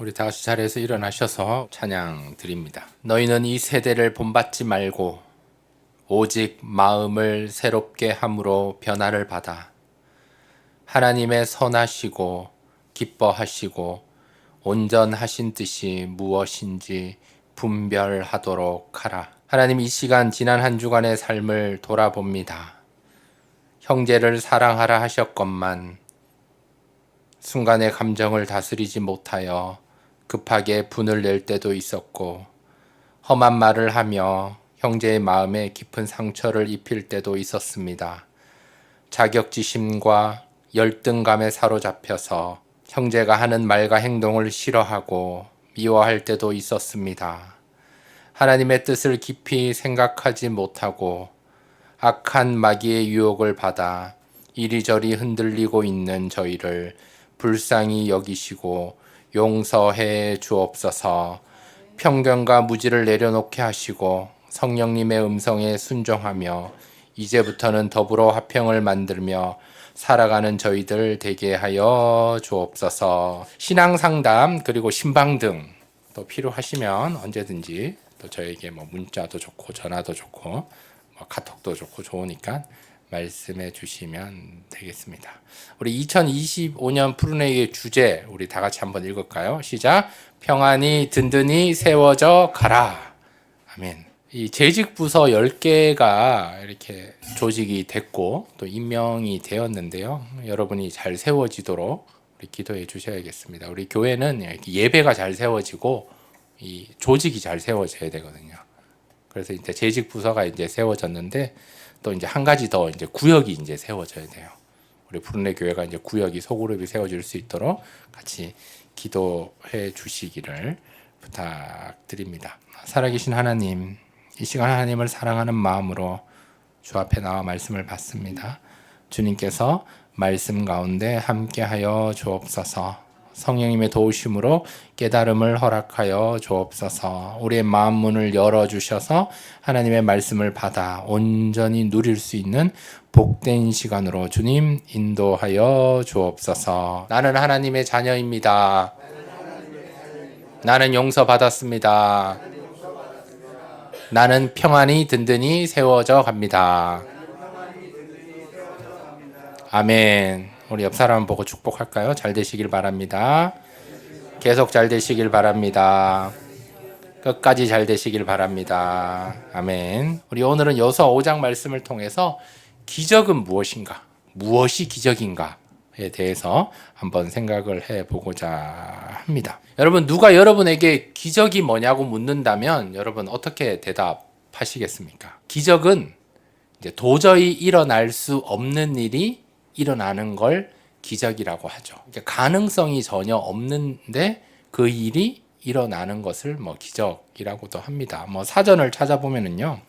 우리 다 같이 자리에서 일어나셔서 찬양 드립니다. 너희는 이 세대를 본받지 말고 오직 마음을 새롭게 함으로 변화를 받아 하나님의 선하시고 기뻐하시고 온전하신 뜻이 무엇인지 분별하도록 하라. 하나님 이 시간 지난 한 주간의 삶을 돌아봅니다. 형제를 사랑하라 하셨건만 순간의 감정을 다스리지 못하여 급하게 분을 낼 때도 있었고 험한 말을 하며 형제의 마음에 깊은 상처를 입힐 때도 있었습니다. 자격지심과 열등감에 사로잡혀서 형제가 하는 말과 행동을 싫어하고 미워할 때도 있었습니다. 하나님의 뜻을 깊이 생각하지 못하고 악한 마귀의 유혹을 받아 이리저리 흔들리고 있는 저희를 불쌍히 여기시고 용서해 주옵소서. 편견과 무지를 내려놓게 하시고 성령님의 음성에 순종하며 이제부터는 더불어 화평을 만들며 살아가는 저희들 되게 하여 주옵소서. 신앙 상담 그리고 신방 등 또 필요하시면 언제든지 또 저에게 뭐 문자도 좋고 전화도 좋고 뭐 카톡도 좋고 좋으니까 말씀해 주시면 되겠습니다. 우리 2025년 푸른의 주제 우리 다 같이 한번 읽을까요? 시작. 평안이 든든히 세워져 가라. 아멘. 이 재직 부서 10개가 이렇게 조직이 됐고 또 임명이 되었는데요. 여러분이 잘 세워지도록 우리 기도해 주셔야겠습니다. 우리 교회는 예배가 잘 세워지고 이 조직이 잘 세워져야 되거든요. 그래서 이제 재직 부서가 이제 세워졌는데 또 이제 한 가지 더 이제 구역이 이제 세워져야 돼요. 우리 푸른의 교회가 이제 구역이 소그룹이 세워질 수 있도록 같이 기도해 주시기를 부탁드립니다. 살아계신 하나님, 이 시간 하나님을 사랑하는 마음으로 주 앞에 나와 말씀을 받습니다. 주님께서 말씀 가운데 함께하여 주옵소서. 성령님의 도우심으로 깨달음을 허락하여 주옵소서. 우리의 마음 문을 열어 주셔서 하나님의 말씀을 받아 온전히 누릴 수 있는 복된 시간으로 주님 인도하여 주옵소서. 나는 하나님의 자녀입니다. 나는 용서받았습니다. 나는 평안이 든든히 세워져 갑니다. 아멘. 우리 옆 사람 보고 축복할까요? 잘 되시길 바랍니다. 계속 잘 되시길 바랍니다. 끝까지 잘 되시길 바랍니다. 아멘. 우리 오늘은 여서 5장 말씀을 통해서 기적은 무엇인가? 무엇이 기적인가 에 대해서 한번 생각을 해 보고자 합니다. 여러분 누가 여러분에게 기적이 뭐냐고 묻는다면 여러분 어떻게 대답하시겠습니까? 기적은 이제 도저히 일어날 수 없는 일이 일어나는 걸 기적이라고 하죠. 그러니까 가능성이 전혀 없는데 그 일이 일어나는 것을 뭐 기적이라고도 합니다. 뭐 사전을 찾아보면은요.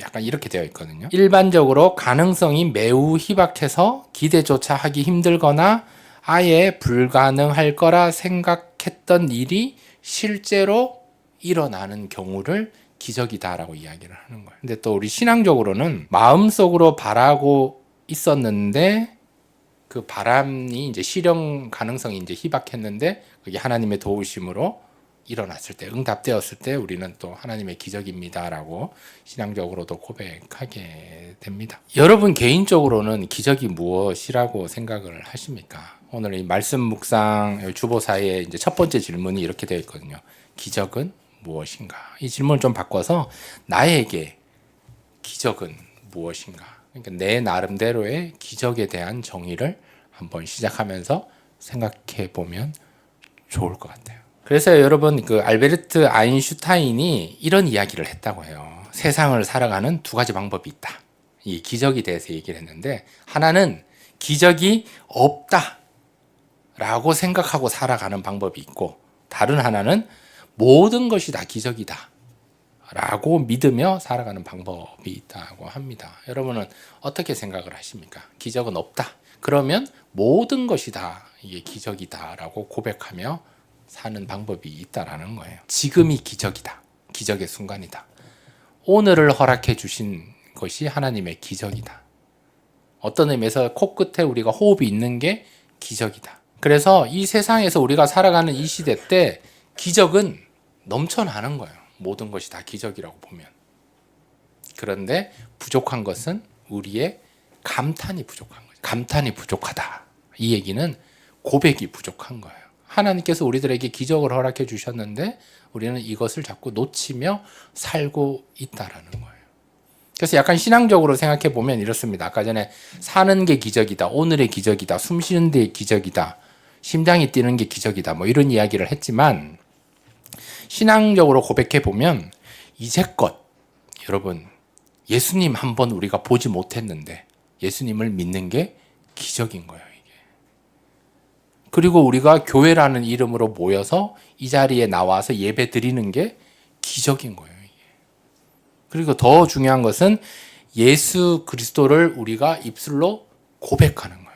약간 이렇게 되어 있거든요. 일반적으로 가능성이 매우 희박해서 기대조차 하기 힘들거나 아예 불가능할 거라 생각했던 일이 실제로 일어나는 경우를 기적이다라고 이야기를 하는 거예요. 근데 또 우리 신앙적으로는 마음속으로 바라고 있었는데 그 바람이 이제 실현 가능성이 이제 희박했는데 그게 하나님의 도우심으로 일어났을 때 응답되었을 때 우리는 또 하나님의 기적입니다라고 신앙적으로도 고백하게 됩니다. 여러분 개인적으로는 기적이 무엇이라고 생각을 하십니까? 오늘 이 말씀 묵상 주보사의 이제 첫 번째 질문이 이렇게 되어 있거든요. 기적은 무엇인가? 이 질문을 좀 바꿔서 나에게 기적은 무엇인가? 그러니까 내 나름대로의 기적에 대한 정의를 한번 시작하면서 생각해 보면 좋을 것 같아요. 그래서 여러분 그 알베르트 아인슈타인이 이런 이야기를 했다고 해요. 세상을 살아가는 두 가지 방법이 있다. 이 기적에 대해서 얘기를 했는데 하나는 기적이 없다 라고 생각하고 살아가는 방법이 있고 다른 하나는 모든 것이 다 기적이다. 라고 믿으며 살아가는 방법이 있다고 합니다. 여러분은 어떻게 생각을 하십니까? 기적은 없다. 그러면 모든 것이 다 이게 기적이다라고 고백하며 사는 방법이 있다라는 거예요. 지금이 기적이다. 기적의 순간이다. 오늘을 허락해 주신 것이 하나님의 기적이다. 어떤 의미에서 코끝에 우리가 호흡이 있는 게 기적이다. 그래서 이 세상에서 우리가 살아가는 이 시대 때 기적은 넘쳐나는 거예요. 모든 것이 다 기적이라고 보면. 그런데 부족한 것은 우리의 감탄이 부족한 거예요. 감탄이 부족하다. 이 얘기는 고백이 부족한 거예요. 하나님께서 우리들에게 기적을 허락해 주셨는데 우리는 이것을 자꾸 놓치며 살고 있다라는 거예요. 그래서 약간 신앙적으로 생각해 보면 이렇습니다. 아까 전에 사는 게 기적이다, 오늘의 기적이다, 숨 쉬는 데 기적이다, 심장이 뛰는 게 기적이다, 뭐 이런 이야기를 했지만 신앙적으로 고백해 보면 이제껏 여러분 예수님 한 번 우리가 보지 못했는데 예수님을 믿는 게 기적인 거예요, 이게. 그리고 우리가 교회라는 이름으로 모여서 이 자리에 나와서 예배 드리는 게 기적인 거예요, 이게. 그리고 더 중요한 것은 예수 그리스도를 우리가 입술로 고백하는 거예요.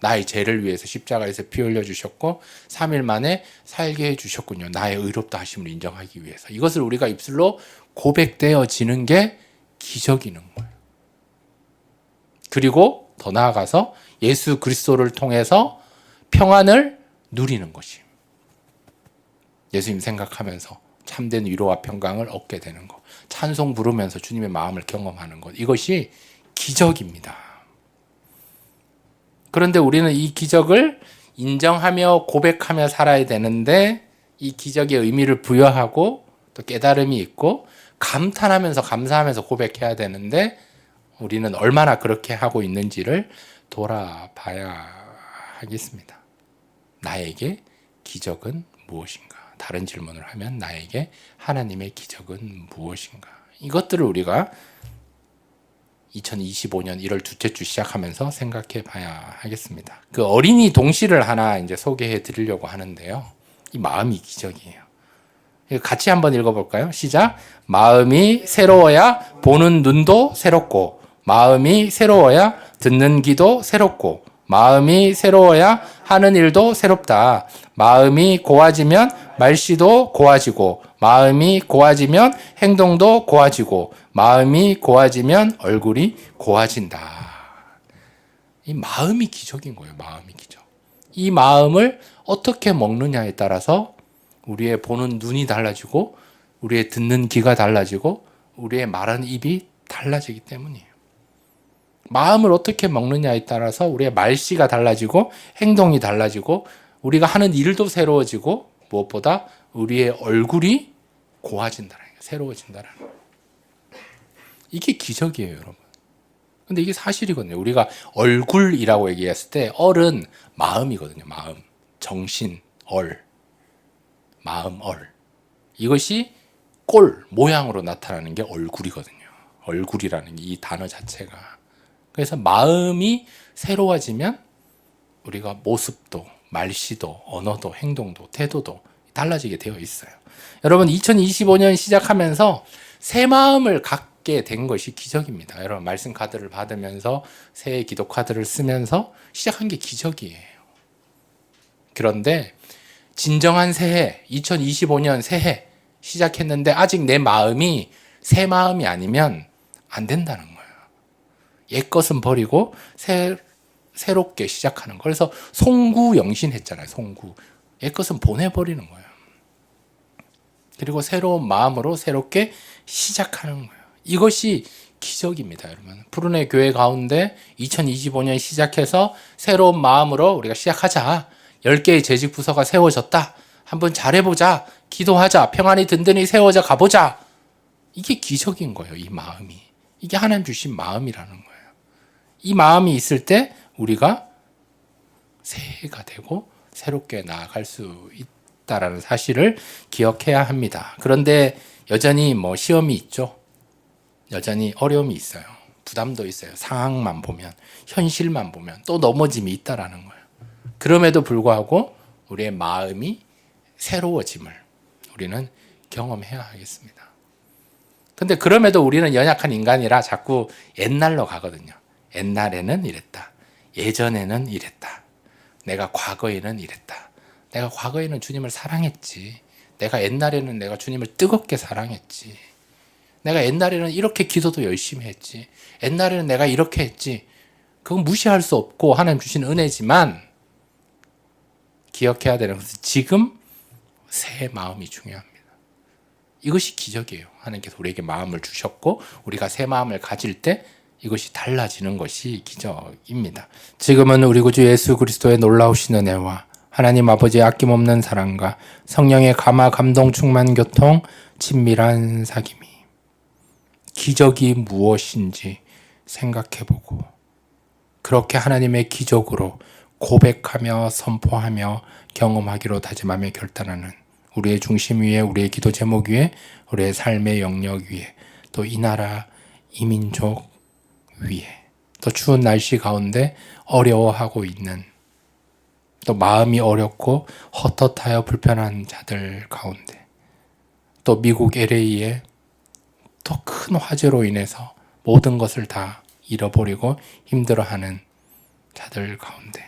나의 죄를 위해서 십자가에서 피 흘려 주셨고 3일 만에 살게 해 주셨군요. 나의 의롭다 하심을 인정하기 위해서. 이것을 우리가 입술로 고백되어지는 게 기적이는 거예요. 그리고 더 나아가서 예수 그리스도를 통해서 평안을 누리는 것이. 예수님 생각하면서 참된 위로와 평강을 얻게 되는 것. 찬송 부르면서 주님의 마음을 경험하는 것. 이것이 기적입니다. 그런데 우리는 이 기적을 인정하며 고백하며 살아야 되는데 이 기적의 의미를 부여하고 또 깨달음이 있고 감탄하면서 감사하면서 고백해야 되는데 우리는 얼마나 그렇게 하고 있는지를 돌아봐야 하겠습니다. 나에게 기적은 무엇인가? 다른 질문을 하면 나에게 하나님의 기적은 무엇인가? 이것들을 우리가 2025년 1월 둘째 주 시작하면서 생각해 봐야 하겠습니다. 그 어린이 동시를 하나 이제 소개해 드리려고 하는데요. 이 마음이 기적이에요. 같이 한번 읽어볼까요? 시작. 마음이 새로워야 보는 눈도 새롭고, 마음이 새로워야 듣는 귀도 새롭고, 마음이 새로워야 하는 일도 새롭다. 마음이 고와지면 말씨도 고와지고, 마음이 고와지면 행동도 고와지고, 마음이 고와지면 얼굴이 고와진다. 이 마음이 기적인 거예요. 마음이 기적. 이 마음을 어떻게 먹느냐에 따라서 우리의 보는 눈이 달라지고, 우리의 듣는 귀가 달라지고, 우리의 말하는 입이 달라지기 때문이에요. 마음을 어떻게 먹느냐에 따라서 우리의 말씨가 달라지고, 행동이 달라지고, 우리가 하는 일도 새로워지고, 무엇보다 우리의 얼굴이 고와진다는 거예요. 새로워진다는 거예요. 이게 기적이에요, 여러분. 근데 이게 사실이거든요. 우리가 얼굴이라고 얘기했을 때 얼은 마음이거든요. 마음, 정신, 얼, 마음, 얼. 이것이 꼴 모양으로 나타나는 게 얼굴이거든요. 얼굴이라는 이 단어 자체가. 그래서 마음이 새로워지면 우리가 모습도, 말씨도, 언어도, 행동도, 태도도 달라지게 되어 있어요. 여러분 2025년 시작하면서 새 마음을 갖게 된 것이 기적입니다. 여러분 말씀 카드를 받으면서 새해 기도 카드를 쓰면서 시작한 게 기적이에요. 그런데 진정한 새해 2025년 새해 시작했는데 아직 내 마음이 새 마음이 아니면 안 된다는 거예요. 옛 것은 버리고 새 새롭게 시작하는 거. 그래서 송구 영신 했잖아요. 송구. 옛 것은 보내버리는 거예요. 그리고 새로운 마음으로 새롭게 시작하는 거예요. 이것이 기적입니다, 여러분. 푸른의 교회 가운데 2025년 시작해서 새로운 마음으로 우리가 시작하자. 10개의 재직 부서가 세워졌다. 한번 잘해보자. 기도하자. 평안히 든든히 세워져 가보자. 이게 기적인 거예요, 이 마음이. 이게 하나님 주신 마음이라는 거예요. 이 마음이 있을 때 우리가 새해가 되고 새롭게 나아갈 수 있다라는 사실을 기억해야 합니다. 그런데 여전히 뭐 시험이 있죠. 여전히 어려움이 있어요. 부담도 있어요. 상황만 보면, 현실만 보면 또 넘어짐이 있다라는 거예요. 그럼에도 불구하고 우리의 마음이 새로워짐을 우리는 경험해야 하겠습니다. 근데 그럼에도 우리는 연약한 인간이라 자꾸 옛날로 가거든요. 옛날에는 이랬다. 예전에는 이랬다. 내가 과거에는 이랬다. 내가 과거에는 주님을 사랑했지. 내가 옛날에는 내가 주님을 뜨겁게 사랑했지. 내가 옛날에는 이렇게 기도도 열심히 했지. 옛날에는 내가 이렇게 했지. 그건 무시할 수 없고 하나님 주신 은혜지만 기억해야 되는 것은 지금 새 마음이 중요합니다. 이것이 기적이에요. 하나님께서 우리에게 마음을 주셨고 우리가 새 마음을 가질 때 이것이 달라지는 것이 기적입니다. 지금은 우리 구주 예수 그리스도의 놀라우신 은혜와 하나님 아버지의 아낌없는 사랑과 성령의 감화 감동 충만 교통 친밀한 사귐이 기적이 무엇인지 생각해보고 그렇게 하나님의 기적으로 고백하며 선포하며 경험하기로 다짐하며 결단하는 우리의 중심 위에 우리의 기도 제목 위에 우리의 삶의 영역 위에 또 이 나라 이 민족 위에 또 추운 날씨 가운데 어려워하고 있는 또 마음이 어렵고 헛헛하여 불편한 자들 가운데 또 미국 LA에 또 큰 화재로 인해서 모든 것을 다 잃어버리고 힘들어하는 자들 가운데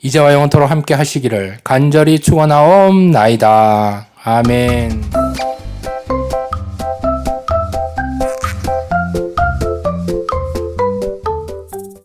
이제와 영원토록 함께 하시기를 간절히 축원하옵나이다. 아멘.